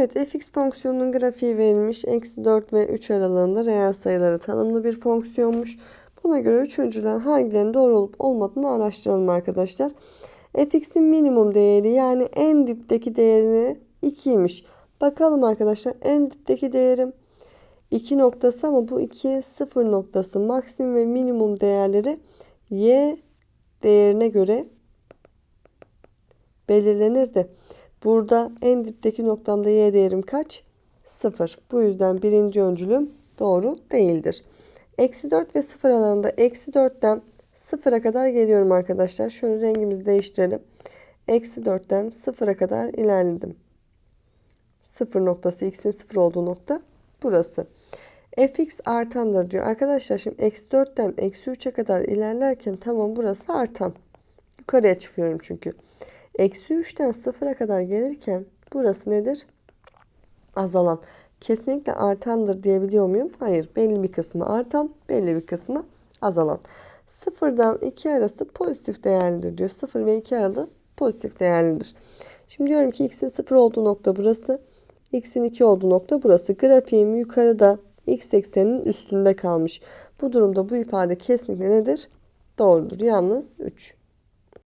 Evet fx fonksiyonunun grafiği verilmiş. Eksi 4 ve 3 aralığında reel sayıları tanımlı bir fonksiyonmuş. Buna göre üçüncüden hangilerinin doğru olup olmadığını araştıralım arkadaşlar. fx'in minimum değeri yani en dipteki değerini 2'ymiş. Bakalım arkadaşlar en dipteki değerim 2 noktası ama bu 2 0 noktası maksimum ve minimum değerleri y değerine göre belirlenirdi. Burada en dipteki noktamda y değerim kaç? 0. Bu yüzden birinci öncülüm doğru değildir. Eksi 4 ve 0 aralığında eksi 4'ten 0'a kadar geliyorum arkadaşlar. Şöyle rengimizi değiştirelim. Eksi 4'ten 0'a kadar ilerledim. 0 noktası x'in 0 olduğu nokta burası. fx artandır diyor. Arkadaşlar şimdi eksi 4'ten eksi 3'e kadar ilerlerken tamam burası artan. Yukarıya çıkıyorum çünkü. Eksi 3'ten 0'a kadar gelirken burası nedir? Azalan. Kesinlikle artandır diyebiliyor muyum? Hayır. Belli bir kısmı artan, belli bir kısmı azalan. 0'dan 2 arası pozitif değerlidir diyor. 0 ve 2 aralığı pozitif değerlidir. Şimdi diyorum ki x'in 0 olduğu nokta burası. x'in 2 olduğu nokta burası. Grafiğim yukarıda x ekseninin üstünde kalmış. Bu durumda bu ifade kesinlikle nedir? Doğrudur. Yalnız 3.